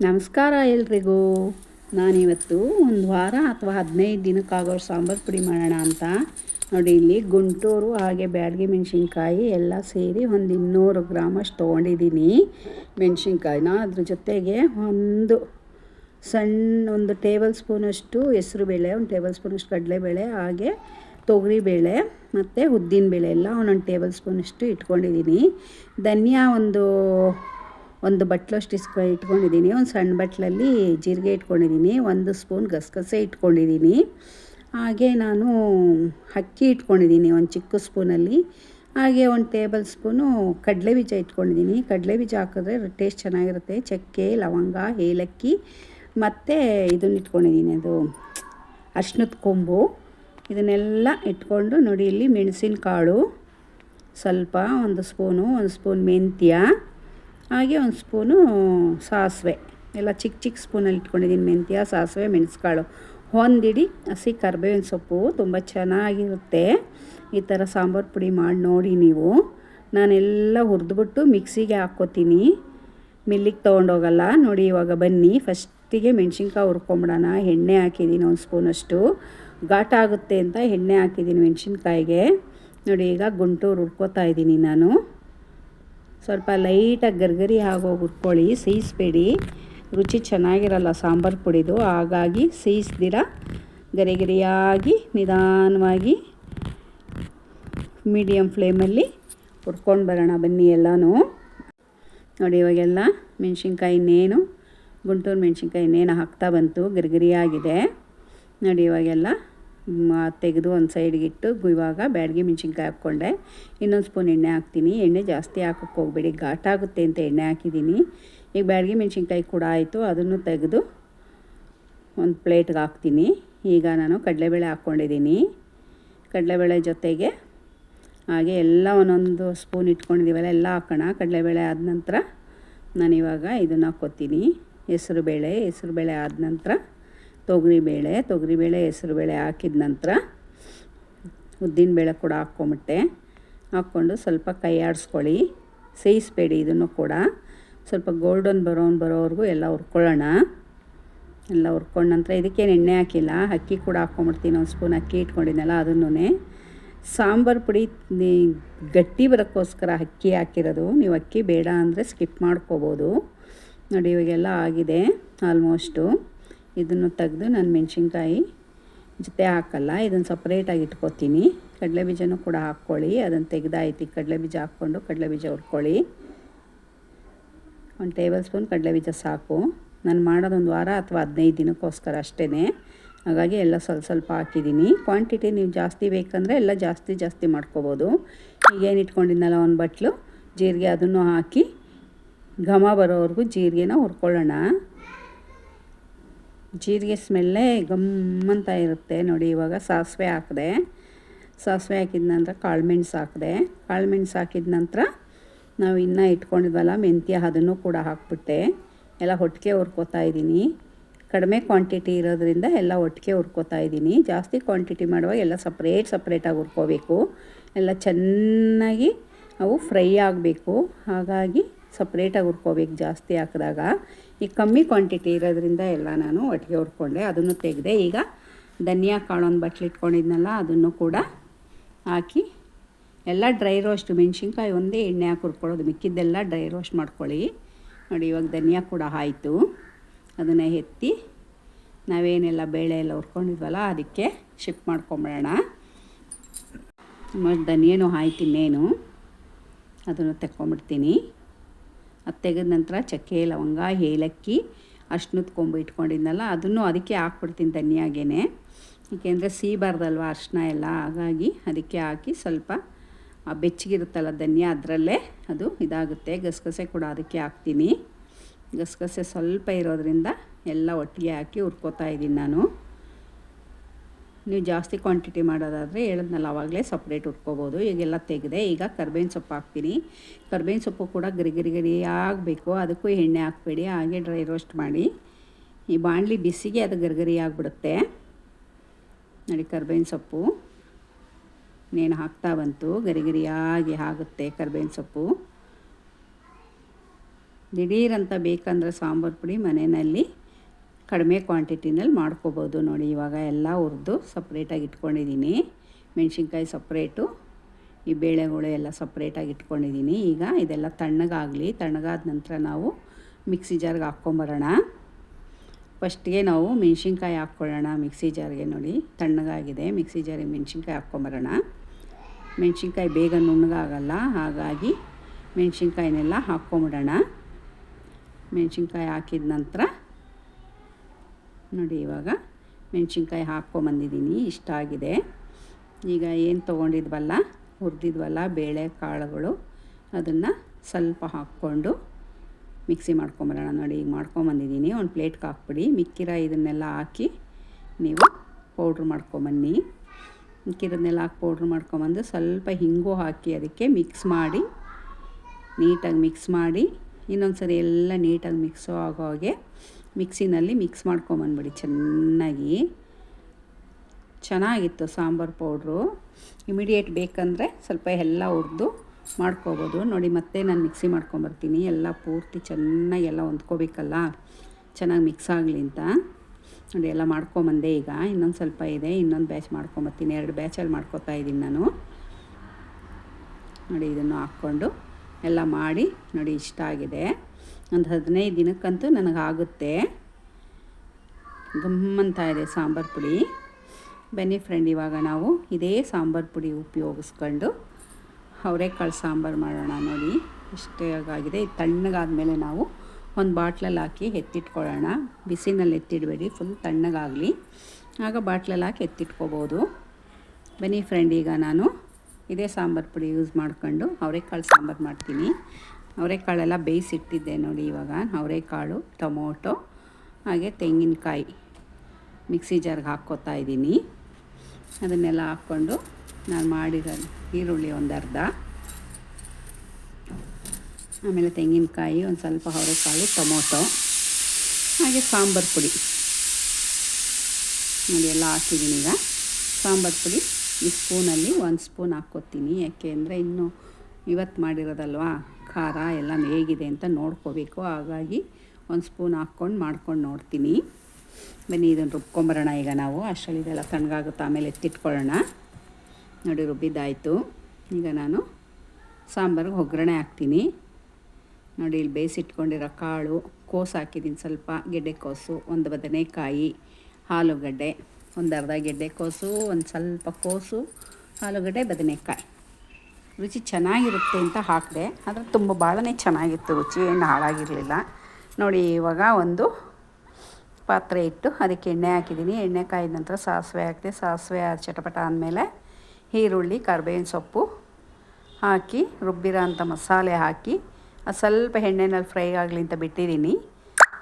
ನಮಸ್ಕಾರ ಎಲ್ರಿಗೂ. ನಾನಿವತ್ತು ಒಂದು ವಾರ ಅಥವಾ ಹದಿನೈದು ದಿನಕ್ಕಾಗೋ ಸಾಂಬಾರು ಪುಡಿ ಮಾಡೋಣ ಅಂತ. ನೋಡಿ, ಇಲ್ಲಿ ಗುಂಟೂರು ಹಾಗೆ ಬ್ಯಾಡಗಿ ಮೆಣಸಿನ್ಕಾಯಿ ಎಲ್ಲ ಸೇರಿ ಒಂದು ಇನ್ನೂರು ಗ್ರಾಮಷ್ಟು ತೊಗೊಂಡಿದ್ದೀನಿ ಮೆಣಸಿನ್ಕಾಯಿನ. ಅದ್ರ ಜೊತೆಗೆ ಒಂದು ಸಣ್ಣ ಒಂದು ಟೇಬಲ್ ಸ್ಪೂನಷ್ಟು ಹೆಸ್ರುಬೇಳೆ, ಒಂದು ಟೇಬಲ್ ಸ್ಪೂನಷ್ಟು ಕಡಲೆಬೇಳೆ, ಹಾಗೆ ತೊಗರಿಬೇಳೆ, ಮತ್ತು ಉದ್ದಿನ ಬೇಳೆ ಎಲ್ಲ ಒಂದೊಂದು ಟೇಬಲ್ ಸ್ಪೂನಷ್ಟು ಇಟ್ಕೊಂಡಿದ್ದೀನಿ. ಧನಿಯಾ ಒಂದು ಒಂದು ಬಟ್ಲಷ್ಟು ಇಸ್ಕ, ಇಟ್ಕೊಂಡಿದ್ದೀನಿ. ಒಂದು ಸಣ್ಣ ಬಟ್ಲಲ್ಲಿ ಜೀರಿಗೆ ಇಟ್ಕೊಂಡಿದ್ದೀನಿ. ಒಂದು ಸ್ಪೂನ್ ಗಸಗಸೆ ಇಟ್ಕೊಂಡಿದ್ದೀನಿ. ಹಾಗೆ ನಾನು ಅಕ್ಕಿ ಇಟ್ಕೊಂಡಿದ್ದೀನಿ ಒಂದು ಚಿಕ್ಕ ಸ್ಪೂನಲ್ಲಿ. ಹಾಗೆ ಒಂದು ಟೇಬಲ್ ಸ್ಪೂನು ಕಡಲೆ ಬೀಜ ಇಟ್ಕೊಂಡಿದ್ದೀನಿ. ಕಡಲೆ ಬೀಜ ಹಾಕಿದ್ರೆ ಟೇಸ್ಟ್ ಚೆನ್ನಾಗಿರುತ್ತೆ. ಚಕ್ಕೆ, ಲವಂಗ, ಏಲಕ್ಕಿ ಮತ್ತು ಇದನ್ನ ಇಟ್ಕೊಂಡಿದ್ದೀನಿ. ಅದು ಅರ್ಶಿನದ ಕೊಂಬು. ಇದನ್ನೆಲ್ಲ ಇಟ್ಕೊಂಡು ನೋಡಿ ಇಲ್ಲಿ ಮೆಣಸಿನಕಾಳು. ಸ್ವಲ್ಪ ಒಂದು ಸ್ಪೂನು, ಒಂದು ಸ್ಪೂನ್ ಮೆಂತ್ಯ. ಹಾಗೆ ಒಂದು ಸ್ಪೂನು ಸಾಸಿವೆ. ಎಲ್ಲ ಚಿಕ್ಕ ಚಿಕ್ಕ ಸ್ಪೂನಲ್ಲಿ ಇಟ್ಕೊಂಡಿದ್ದೀನಿ ಮೆಂತ್ಯ, ಸಾಸಿವೆ, ಮೆಣಸುಕಾಳು. ಹೊಂದಿಡಿ, ಹಸಿ ಕರ್ಬೇವಿನ ಸೊಪ್ಪು ತುಂಬ ಚೆನ್ನಾಗಿರುತ್ತೆ. ಈ ಥರ ಸಾಂಬಾರು ಪುಡಿ ಮಾಡಿ ನೋಡಿ ನೀವು. ನಾನೆಲ್ಲ ಹುರಿದ್ಬಿಟ್ಟು ಮಿಕ್ಸಿಗೆ ಹಾಕ್ಕೋತೀನಿ. ಮಿಲ್ಲಿಗೆ ತೊಗೊಂಡೋಗಲ್ಲ. ನೋಡಿ ಇವಾಗ ಬನ್ನಿ. ಫಸ್ಟಿಗೆ ಮೆಣ್ಸಿನ್ಕಾಯಿ ಹುರ್ಕೊಂಬಿಡೋಣ. ಎಣ್ಣೆ ಹಾಕಿದ್ದೀನಿ ಒಂದು ಸ್ಪೂನಷ್ಟು ಘಾಟ ಆಗುತ್ತೆ ಅಂತ ಎಣ್ಣೆ ಹಾಕಿದ್ದೀನಿ ಮೆಣಸಿನ್ಕಾಯಿಗೆ. ನೋಡಿ ಈಗ ಗುಂಟೂರು ಹುರ್ಕೋತಾ ಇದ್ದೀನಿ ನಾನು. ಸ್ವಲ್ಪ ಲೈಟಾಗಿ ಗರ್ಗರಿ ಆಗೋಗಿ ಹುರ್ಕೊಳ್ಳಿ ಸೇಯಿಸ್ಬೇಡಿ ರುಚಿ ಚೆನ್ನಾಗಿರಲ್ಲ ಸಾಂಬಾರು ಪುಡಿದು. ಹಾಗಾಗಿ ಸೇಯಿಸ್ದಿರ ಗರಿಗರಿಯಾಗಿ ನಿಧಾನವಾಗಿ ಮೀಡಿಯಮ್ ಫ್ಲೇಮಲ್ಲಿ ಹುರ್ಕೊಂಡು ಬರೋಣ ಬನ್ನಿ ಎಲ್ಲನೂ. ನೋಡಿ ಇವಾಗೆಲ್ಲ ಮೆಣಸಿನ್ಕಾಯಿ ಇನ್ನೇನು, ಗುಂಟೂರು ಮೆಣಸಿನ್ಕಾಯಿ ಇನ್ನೇನು ಹಾಕ್ತಾ ಬಂತು, ಗರಿಗರಿಯಾಗಿದೆ. ನೋಡಿ ಇವಾಗೆಲ್ಲ ತೆಗೆದು ಒಂದು ಸೈಡ್ಗೆ ಇಟ್ಟು ಇವಾಗ ಬ್ಯಾಡಗಿ ಮೆಣಸಿನ್ಕಾಯಿ ಹಾಕ್ಕೊಂಡೆ. ಇನ್ನೊಂದು ಸ್ಪೂನ್ ಎಣ್ಣೆ ಹಾಕ್ತೀನಿ. ಎಣ್ಣೆ ಜಾಸ್ತಿ ಹಾಕೋಕ್ಕೆ ಹೋಗಬೇಡಿ. ಘಾಟಾಗುತ್ತೆ ಅಂತ ಎಣ್ಣೆ ಹಾಕಿದ್ದೀನಿ. ಈಗ ಬ್ಯಾಡಗಿ ಮೆಣಸಿನ್ಕಾಯಿ ಕೂಡ ಆಯಿತು. ಅದನ್ನು ತೆಗೆದು ಒಂದು ಪ್ಲೇಟ್ಗೆ ಹಾಕ್ತೀನಿ. ಈಗ ನಾನು ಕಡಲೆಬೇಳೆ ಹಾಕ್ಕೊಂಡಿದ್ದೀನಿ. ಕಡಲೆಬೇಳೆ ಜೊತೆಗೆ ಹಾಗೆ ಎಲ್ಲ ಒಂದೊಂದು ಸ್ಪೂನ್ ಇಟ್ಕೊಂಡಿದ್ದೀವಲ್ಲ, ಎಲ್ಲ ಹಾಕೋಣ. ಕಡಲೆಬೇಳೆ ಆದ ನಂತರ ನಾನಿವಾಗ ಇದನ್ನು ಹಾಕ್ಕೊತೀನಿ. ಹೆಸರುಬೇಳೆ ಹೆಸರುಬೇಳೆ ಆದ ನಂತರ ತೊಗರಿಬೇಳೆ ತೊಗರಿಬೇಳೆ ಹೆಸರುಬೇಳೆ ಹಾಕಿದ ನಂತರ ಉದ್ದಿನಬೇಳೆ ಕೂಡ ಹಾಕ್ಕೊಂಬಿಟ್ಟೆ. ಹಾಕ್ಕೊಂಡು ಸ್ವಲ್ಪ ಕೈ ಆಡಿಸ್ಕೊಳ್ಳಿ. ಸೇಯಿಸ್ಬೇಡಿ ಇದನ್ನು ಕೂಡ. ಸ್ವಲ್ಪ ಗೋಲ್ಡನ್ ಬರೋನ್ ಬರೋವರೆಗೂ ಎಲ್ಲ ಹುರ್ಕೊಳ್ಳೋಣ. ಎಲ್ಲ ಹುರ್ಕೊಂಡ ನಂತರ ಇದಕ್ಕೇನು ಎಣ್ಣೆ ಹಾಕಿಲ್ಲ. ಅಕ್ಕಿ ಕೂಡ ಹಾಕ್ಕೊಂಬಿಡ್ತೀನಿ. ಒಂದು ಸ್ಪೂನ್ ಅಕ್ಕಿ ಇಟ್ಕೊಂಡಿದ್ದೆನಲ್ಲ ಅದನ್ನೂ ಸಾಂಬಾರು ಪುಡಿ ಗಟ್ಟಿ ಬರೋಕ್ಕೋಸ್ಕರ ಅಕ್ಕಿ ಹಾಕಿರೋದು. ನೀವು ಅಕ್ಕಿ ಬೇಡ ಅಂದರೆ ಸ್ಕಿಪ್ ಮಾಡ್ಕೋಬೋದು. ನೋಡಿ ಇವಾಗೆಲ್ಲ ಆಗಿದೆ ಆಲ್ಮೋಸ್ಟು. ಇದನ್ನು ತೆಗೆದು ನಾನು ಮೆಣಸಿನ್ಕಾಯಿ ಜೊತೆ ಹಾಕಲ್ಲ, ಇದನ್ನು ಸಪ್ರೇಟಾಗಿ ಇಟ್ಕೊತೀನಿ. ಕಡಲೆ ಬೀಜನೂ ಕೂಡ ಹಾಕ್ಕೊಳ್ಳಿ, ಅದನ್ನು ತೆಗೆದಾಯ್ತು. ಕಡಲೆ ಬೀಜ ಹಾಕ್ಕೊಂಡು ಕಡಲೆ ಬೀಜ ಹುರ್ಕೊಳ್ಳಿ. ಒಂದು ಟೇಬಲ್ ಸ್ಪೂನ್ ಕಡಲೆ ಬೀಜ ಸಾಕು. ನಾನು ಮಾಡೋದೊಂದು ವಾರ ಅಥವಾ ಹದಿನೈದು ದಿನಕ್ಕೋಸ್ಕರ ಅಷ್ಟೇ ಹಾಗಾಗಿ ಎಲ್ಲ ಸ್ವಲ್ಪ ಸ್ವಲ್ಪ ಹಾಕಿದ್ದೀನಿ. ಕ್ವಾಂಟಿಟಿ ನೀವು ಜಾಸ್ತಿ ಬೇಕಂದರೆ ಎಲ್ಲ ಜಾಸ್ತಿ ಜಾಸ್ತಿ ಮಾಡ್ಕೋಬೋದು. ಈಗೇನು ಇಟ್ಕೊಂಡಿದ್ನಲ್ಲ ಒಂದು ಬಟ್ಲು, ಜೀರಿಗೆ ಅದನ್ನು ಹಾಕಿ ಘಮ ಬರೋವರೆಗೂ ಜೀರಿಗೆನ ಹುರ್ಕೊಳ್ಳೋಣ. ಜೀರಿಗೆ ಸ್ಮೆಲ್ಲೇ ಗಮ್ಮಂತ ಇರುತ್ತೆ ನೋಡಿ, ಇವಾಗ ಸಾಸಿವೆ ಹಾಕಿದೆ. ಸಾಸಿವೆ ಹಾಕಿದ ನಂತರ ಕಾಳುಮೆಣ್ಸು ಹಾಕಿದೆ. ಕಾಳುಮೆಣ್ಸು ಹಾಕಿದ ನಂತರ ನಾವು ಇನ್ನೂ ಇಟ್ಕೊಂಡಿದ್ವಲ್ಲ, ಮೆಂತ್ಯ ಅದನ್ನು ಕೂಡ ಹಾಕ್ಬಿಟ್ಟೆ. ಎಲ್ಲ ಒಟ್ಟಿಗೆ ಹುರ್ಕೋತಾ ಇದ್ದೀನಿ. ಕಡಿಮೆ ಕ್ವಾಂಟಿಟಿ ಇರೋದ್ರಿಂದ ಎಲ್ಲ ಒಟ್ಟಿಗೆ ಹುರ್ಕೋತಾ ಇದ್ದೀನಿ. ಜಾಸ್ತಿ ಕ್ವಾಂಟಿಟಿ ಮಾಡುವಾಗ ಎಲ್ಲ ಸಪ್ರೇಟ್ ಸಪ್ರೇಟಾಗಿ ಹುರ್ಕೋಬೇಕು. ಎಲ್ಲ ಚೆನ್ನಾಗಿ ಅವು ಫ್ರೈ ಆಗಬೇಕು. ಹಾಗಾಗಿ ಸಪ್ರೇಟಾಗಿ ಹುರ್ಕೋಬೇಕು ಜಾಸ್ತಿ ಹಾಕಿದಾಗ. ಈ ಕಮ್ಮಿ ಕ್ವಾಂಟಿಟಿ ಇರೋದ್ರಿಂದ ಎಲ್ಲ ನಾನು ಒಟ್ಟಿಗೆ ಹುರ್ಕೊಂಡೆ. ಅದನ್ನು ತೆಗೆದೆ ಈಗ ಧನಿಯಾ ಕಾಳು ಒಂದು ಇಟ್ಕೊಂಡಿದ್ನಲ್ಲ, ಅದನ್ನು ಕೂಡ ಹಾಕಿ ಎಲ್ಲ ಡ್ರೈ ರೋಸ್ಟ್ ಮೆಣಸಿನ್ಕಾಯಿ ಒಂದೇ ಎಣ್ಣೆ ಹಾಕಿ ಹುರ್ಕೊಳ್ಳೋದು. ಮಿಕ್ಕಿದ್ದೆಲ್ಲ ಡ್ರೈ ರೋಸ್ಟ್ ಮಾಡ್ಕೊಳ್ಳಿ. ನೋಡಿ, ಇವಾಗ ಧನಿಯಾ ಕೂಡ ಆಯಿತು. ಅದನ್ನು ಎತ್ತಿ ನಾವೇನೆಲ್ಲ ಬೇಳೆ ಎಲ್ಲ ಹುರ್ಕೊಂಡಿದ್ವಲ್ಲ, ಅದಕ್ಕೆ ಶಿಫ್ಟ್ ಮಾಡ್ಕೊಂಬಿಡೋಣ ಮತ್ತು ಧನಿಯೇನು ಆಯ್ತು ಇನ್ನೇನು. ಅದನ್ನು ತೆಕ್ಕೊಂಬಿಡ್ತೀನಿ. ಅದು ತೆಗೆದ ನಂತರ ಚಕ್ಕೆ, ಲವಂಗ, ಏಲಕ್ಕಿ ಅರ್ಶಿನದ ಕೊಂಬು ಇಟ್ಕೊಂಡಿದ್ನಲ್ಲ, ಅದನ್ನು ಅದಕ್ಕೆ ಹಾಕ್ಬಿಡ್ತೀನಿ ಧನಿಯಾಗೇ ಏಕೆಂದರೆ ಸೀಬಾರ್ದಲ್ವ ಅರ್ಶಿನ ಎಲ್ಲ, ಹಾಗಾಗಿ ಅದಕ್ಕೆ ಹಾಕಿ ಸ್ವಲ್ಪ ಬೆಚ್ಚಗಿರುತ್ತಲ್ಲ ಧನಿಯಾ ಅದರಲ್ಲೇ ಅದು ಇದಾಗುತ್ತೆ. ಗಸಗಸೆ ಕೂಡ ಅದಕ್ಕೆ ಹಾಕ್ತೀನಿ. ಗಸಗಸೆ ಸ್ವಲ್ಪ ಇರೋದರಿಂದ ಎಲ್ಲ ಒಟ್ಟಿಗೆ ಹಾಕಿ ಹುರ್ಕೋತಾ ಇದ್ದೀನಿ ನಾನು. ನೀವು ಜಾಸ್ತಿ ಕ್ವಾಂಟಿಟಿ ಮಾಡೋದಾದರೆ ಹೇಳಿದ್ನಲ್ಲ, ಅವಾಗಲೇ ಸಪ್ರೇಟ್ ಉಟ್ಕೋಬೋದು. ಈಗೆಲ್ಲ ತೆಗೆದೆ, ಈಗ ಕರ್ಬೇವಿನ ಸೊಪ್ಪು ಹಾಕ್ತೀನಿ. ಕರ್ಬೇವಿನ ಸೊಪ್ಪು ಕೂಡ ಗರಿ ಗರಿ ಗರಿ ಆಗಬೇಕು. ಅದಕ್ಕೂ ಎಣ್ಣೆ ಹಾಕ್ಬೇಡಿ, ಹಾಗೆ ಡ್ರೈ ರೋಸ್ಟ್ ಮಾಡಿ. ಈ ಬಾಣಲಿ ಬಿಸಿಗೆ ಅದು ಗರಿಗರಿ ಆಗಿಬಿಡುತ್ತೆ. ನೋಡಿ, ಕರ್ಬೇವಿನ ಸೊಪ್ಪು ನೇನು ಹಾಕ್ತಾ ಬಂತು. ಗರಿಗರಿಯಾಗಿ ಆಗುತ್ತೆ ಕರ್ಬೇವಿನ ಸೊಪ್ಪು. ದಿಢೀರಂತ ಬೇಕಂದ್ರೆ ಸಾಂಬಾರು ಪುಡಿ ಮನೆಯಲ್ಲಿ ಕಡಿಮೆ ಕ್ವಾಂಟಿಟಿನಲ್ಲಿ ಮಾಡ್ಕೋಬೋದು ನೋಡಿ, ಇವಾಗ ಎಲ್ಲ ಹುರಿದು ಸಪ್ರೇಟಾಗಿ ಇಟ್ಕೊಂಡಿದ್ದೀನಿ. ಮೆಣಸಿನ್ಕಾಯಿ ಸಪ್ರೇಟು, ಈ ಬೇಳೆಗಳು ಎಲ್ಲ ಸಪ್ರೇಟಾಗಿ ಇಟ್ಕೊಂಡಿದ್ದೀನಿ. ಈಗ ಇದೆಲ್ಲ ತಣ್ಣಗಾಗಲಿ, ತಣ್ಣಗಾದ ನಂತರ ನಾವು ಮಿಕ್ಸಿ ಜಾರ್ಗೆ ಹಾಕ್ಕೊಂಬರೋಣ. ಫಸ್ಟ್ಗೆ ನಾವು ಮೆಣಸಿನ್ಕಾಯಿ ಹಾಕ್ಕೊಳ್ಳೋಣ ಮಿಕ್ಸಿ ಜಾರ್ಗೆ ನೋಡಿ, ತಣ್ಣಗಾಗಿದೆ. ಮಿಕ್ಸಿ ಜಾರಿಗೆ ಮೆಣಸಿನ್ಕಾಯಿ ಹಾಕ್ಕೊಂಬರೋಣ. ಮೆಣಸಿನ್ಕಾಯಿ ಬೇಗ ನುಣ್ಣಗಾಗಲ್ಲ, ಹಾಗಾಗಿ ಮೆಣಸಿನ್ಕಾಯಿನೆಲ್ಲ ಹಾಕ್ಕೊಂಬಿಡೋಣ. ಮೆಣಸಿನ್ಕಾಯಿ ಹಾಕಿದ ನಂತರ ನೋಡಿ, ಇವಾಗ ಮೆಣಸಿನ್ಕಾಯಿ ಹಾಕ್ಕೊಂಬಂದಿದ್ದೀನಿ. ಇಷ್ಟ ಆಗಿದೆ. ಈಗ ಏನು ತೊಗೊಂಡಿದ್ವಲ್ಲ, ಹುರಿದಿದ್ವಲ್ಲ, ಬೇಳೆ, ಕಾಳುಗಳು, ಅದನ್ನು ಸ್ವಲ್ಪ ಹಾಕ್ಕೊಂಡು ಮಿಕ್ಸಿ ಮಾಡ್ಕೊಂಬರೋಣ. ನೋಡಿ, ಈಗ ಮಾಡ್ಕೊಂಬಂದಿದ್ದೀನಿ. ಒಂದು ಪ್ಲೇಟ್ಗೆ ಹಾಕ್ಬಿಡಿ. ಮಿಕ್ಕಿರ ಇದನ್ನೆಲ್ಲ ಹಾಕಿ ನೀವು ಪೌಡ್ರ್ ಮಾಡ್ಕೊಂಬನ್ನಿ. ಮಿಕ್ಕಿರೋದನ್ನೆಲ್ಲ ಹಾಕಿ ಪೌಡ್ರ್ ಮಾಡ್ಕೊಂಬಂದು ಸ್ವಲ್ಪ ಹಿಂಗು ಹಾಕಿ ಅದಕ್ಕೆ ಮಿಕ್ಸ್ ಮಾಡಿ, ನೀಟಾಗಿ ಮಿಕ್ಸ್ ಮಾಡಿ ಇನ್ನೊಂದು ಸರಿ ಎಲ್ಲ ನೀಟಾಗಿ ಮಿಕ್ಸು ಆಗೋ ಹಾಗೆ ಮಿಕ್ಸಿನಲ್ಲಿ ಮಿಕ್ಸ್ ಮಾಡ್ಕೊಂಬಂದ್ಬಿಡಿ ಚೆನ್ನಾಗಿ. ಚೆನ್ನಾಗಿತ್ತು ಸಾಂಬಾರು ಪೌಡ್ರು. ಇಮಿಡಿಯೇಟ್ ಬೇಕಂದರೆ ಸ್ವಲ್ಪ ಎಲ್ಲ ಹುರಿದು ಮಾಡ್ಕೋಬೋದು. ನೋಡಿ, ಮತ್ತೆ ನಾನು ಮಿಕ್ಸಿ ಮಾಡ್ಕೊಂಬರ್ತೀನಿ. ಎಲ್ಲ ಪೂರ್ತಿ ಚೆನ್ನಾಗಿ ಎಲ್ಲ ಹೊಂದ್ಕೋಬೇಕಲ್ಲ? ಚೆನ್ನಾಗಿ ಮಿಕ್ಸ್ ಆಗಲಿ ಅಂತ. ನೋಡಿ, ಎಲ್ಲ ಮಾಡ್ಕೊಂಬಂದೆ ಈಗ. ಇನ್ನೊಂದು ಸ್ವಲ್ಪ ಇದೆ. ಇನ್ನೊಂದು ಬ್ಯಾಚ್ ಮಾಡ್ಕೊಂಬರ್ತೀನಿ. ಎರಡು ಬ್ಯಾಚಲ್ಲಿ ಮಾಡ್ಕೋತಾ ಇದ್ದೀನಿ ನಾನು. ನೋಡಿ, ಇದನ್ನು ಹಾಕ್ಕೊಂಡು ಎಲ್ಲ ಮಾಡಿ ನೋಡಿ, ಇಷ್ಟ ಆಗಿದೆ. ಒಂದು ಹದಿನೈದು ದಿನಕ್ಕಂತೂ ನನಗಾಗುತ್ತೆ. ಗಮ್ಮಂತ ಇದೆ ಸಾಂಬಾರು ಪುಡಿ. ಬನ್ನಿ ಫ್ರೆಂಡ್ ಇವಾಗ ನಾವು ಇದೇ ಸಾಂಬಾರು ಪುಡಿ ಉಪಯೋಗಿಸ್ಕೊಂಡು ಅವರೆಕಾಳು ಸಾಂಬಾರು ಮಾಡೋಣ ನೋಡಿ. ಇಷ್ಟೇ ಆಗಿದೆ ಇದು ತಣ್ಣಗಾದ್ಮೇಲೆ ನಾವು ಒಂದು ಬಾಟ್ಲಲ್ಲಿ ಹಾಕಿ ಎತ್ತಿಟ್ಕೊಳ್ಳೋಣ. ಬಿಸಿನಲ್ಲಿ ಎತ್ತಿಡಬೇಡಿ ಫುಲ್ ತಣ್ಣಗಾಗಲಿ. ಆಗ ಬಾಟ್ಲಲ್ಲಿ ಹಾಕಿ ಎತ್ತಿಟ್ಕೋಬೋದು. ಬನ್ನಿ ಫ್ರೆಂಡ್ ಈಗ ನಾನು ಇದೇ ಸಾಂಬಾರು ಪುಡಿ ಯೂಸ್ ಮಾಡ್ಕೊಂಡು ಅವರೆಕಾಳು ಸಾಂಬಾರು ಮಾಡ್ತೀನಿ. ಅವರೆಕಾಳೆಲ್ಲ ಬೇಯಿಸಿಟ್ಟಿದ್ದೆ ನೋಡಿ ಇವಾಗ. ಅವರೆಕಾಳು, ಟೊಮೊಟೊ, ಹಾಗೆ ತೆಂಗಿನಕಾಯಿ ಮಿಕ್ಸಿ ಜಾರ್ಗೆ ಹಾಕ್ಕೋತಾ ಇದ್ದೀನಿ. ಅದನ್ನೆಲ್ಲ ಹಾಕ್ಕೊಂಡು ನಾನು ಮಾಡಿರೋ ಈರುಳ್ಳಿ ಒಂದು ಅರ್ಧ ಆಮೇಲೆ ತೆಂಗಿನಕಾಯಿ, ಒಂದು ಸ್ವಲ್ಪ ಅವರೆಕಾಳು, ಟೊಮೊಟೊ, ಹಾಗೆ ಸಾಂಬಾರು ಪುಡಿ. ನೋಡಿ, ಎಲ್ಲ ಹಾಕಿದ್ದೀನಿ ಈಗ. ಸಾಂಬಾರು ಪುಡಿ ಈ ಸ್ಪೂನಲ್ಲಿ ಒಂದು ಸ್ಪೂನ್ ಹಾಕ್ಕೊತೀನಿ. ಯಾಕೆ ಅಂದರೆ ಇನ್ನೂ ಇವತ್ತು ಮಾಡಿರೋದಲ್ವಾ? ಖಾರ ಎಲ್ಲ ಹೇಗಿದೆ ಅಂತ ನೋಡ್ಕೋಬೇಕು. ಹಾಗಾಗಿ ಒಂದು ಸ್ಪೂನ್ ಹಾಕ್ಕೊಂಡು ಮಾಡ್ಕೊಂಡು ನೋಡ್ತೀನಿ. ಬನ್ನಿ, ಇದನ್ನು ರುಬ್ಕೊಂಬರೋಣ ಈಗ ನಾವು. ಅಷ್ಟರಲ್ಲಿ ಇದೆಲ್ಲ ತಣ್ಣಗಾಗುತ್ತೆ, ಆಮೇಲೆ ಎತ್ತಿಟ್ಕೊಳ್ಳೋಣ. ನೋಡಿ, ರುಬ್ಬಿದ್ದಾಯಿತು. ಈಗ ನಾನು ಸಾಂಬಾರಿಗೆ ಒಗ್ಗರಣೆ ಹಾಕ್ತೀನಿ. ನೋಡಿ, ಇಲ್ಲಿ ಬೇಯಿಸಿಟ್ಕೊಂಡಿರೋ ಕಾಳು, ಕೋಸು ಹಾಕಿದ್ದೀನಿ ಸ್ವಲ್ಪ. ಗೆಡ್ಡೆಕೋಸು ಒಂದು ಬದನೆಕಾಯಿ, ಆಲೂಗಡ್ಡೆ, ಒಂದು ಅರ್ಧ ಗೆಡ್ಡೆಕೋಸು ಒಂದು ಸ್ವಲ್ಪ ಕೋಸು, ಆಲೂಗಡ್ಡೆ, ಬದನೆಕಾಯಿ. ರುಚಿ ಚೆನ್ನಾಗಿರುತ್ತೆ ಅಂತ ಹಾಕಿದೆ. ಆದರೆ ತುಂಬ ಭಾಳನೇ ಚೆನ್ನಾಗಿತ್ತು, ರುಚಿ ಏನು ಹಾಳಾಗಿರಲಿಲ್ಲ. ನೋಡಿ, ಇವಾಗ ಒಂದು ಪಾತ್ರೆ ಇಟ್ಟು ಅದಕ್ಕೆ ಎಣ್ಣೆ ಹಾಕಿದ್ದೀನಿ. ಎಣ್ಣೆ ಕಾಯಿದ ನಂತರ ಸಾಸಿವೆ ಹಾಕಿದೆ, ಸಾಸಿವೆ ಚಟಪಟ ಆದಮೇಲೆ ಈರುಳ್ಳಿ, ಕರ್ಬೇವಿನ ಸೊಪ್ಪು ಹಾಕಿ, ರುಬ್ಬಿರೋ ಅಂಥ ಮಸಾಲೆ ಹಾಕಿ, ಅದು ಸ್ವಲ್ಪ ಎಣ್ಣೆನಲ್ಲಿ ಫ್ರೈ ಆಗಲಿ ಅಂತ ಬಿಟ್ಟಿದ್ದೀನಿ.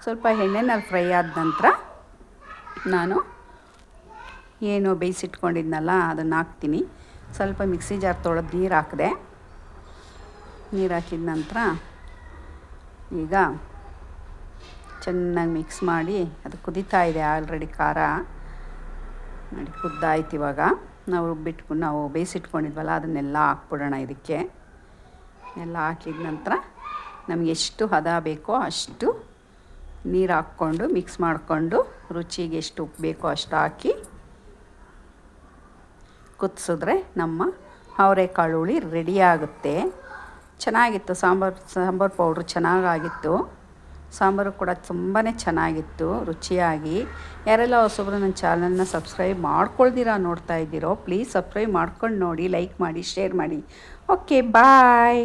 ಸ್ವಲ್ಪ ಎಣ್ಣೆನಲ್ಲಿ ಫ್ರೈ ಆದ ನಂತರ ನಾನು ಏನು ಬೇಯಿಸಿಟ್ಕೊಂಡಿದ್ನಲ್ಲ, ಅದನ್ನು ಹಾಕ್ತೀನಿ. ಸ್ವಲ್ಪ ಮಿಕ್ಸಿ ಜಾರ್ ತೊಳೆದು ನೀರು ಹಾಕಿದೆ. ನೀರು ಹಾಕಿದ ನಂತರ ಈಗ ಚೆನ್ನಾಗಿ ಮಿಕ್ಸ್ ಮಾಡಿ ಅದು ಕುದೀತಾ ಇದೆ ಆಲ್ರೆಡಿ ಖಾರ. ನೋಡಿ ಕುದ್ದಾಯ್ತು ಇವಾಗ. ನಾವು ರುಬ್ಬಿಟ್ಕೊಂಡು ನಾವು ಬೇಯಿಸಿಟ್ಕೊಂಡಿದ್ವಲ್ಲ ಅದನ್ನೆಲ್ಲ ಹಾಕ್ಬಿಡೋಣ ಇದಕ್ಕೆ. ಎಲ್ಲ ಹಾಕಿದ ನಂತರ ನಮಗೆ ಎಷ್ಟು ಹದ ಬೇಕೋ ಅಷ್ಟು ನೀರು ಹಾಕ್ಕೊಂಡು ಮಿಕ್ಸ್ ಮಾಡಿಕೊಂಡು ರುಚಿಗೆ ಎಷ್ಟು ಉಪ್ಪು ಬೇಕೋ ಅಷ್ಟು ಹಾಕಿ ಕುದಿಸಿದ್ರೆ ನಮ್ಮ ಅವರೆಕಾಳು ಹುಳಿ ರೆಡಿಯಾಗುತ್ತೆ ಚೆನ್ನಾಗಿತ್ತು. ಸಾಂಬಾರು ಸಾಂಬಾರು ಪೌಡ್ರ್ ಚೆನ್ನಾಗಾಗಿತ್ತು. ಸಾಂಬಾರು ಕೂಡ ತುಂಬಾ ಚೆನ್ನಾಗಿತ್ತು, ರುಚಿಯಾಗಿ. ಯಾರೆಲ್ಲ ಹೊಸಬ್ರು ನನ್ನ ಚಾನಲ್ನ ಸಬ್ಸ್ಕ್ರೈಬ್ ಮಾಡ್ಕೊಳ್ದಿರಾ ನೋಡ್ತಾ ಇದ್ದೀರೋ ಪ್ಲೀಸ್ ಸಬ್ಸ್ಕ್ರೈಬ್ ಮಾಡ್ಕೊಂಡು ನೋಡಿ ಲೈಕ್ ಮಾಡಿ ಶೇರ್ ಮಾಡಿ. Okay bye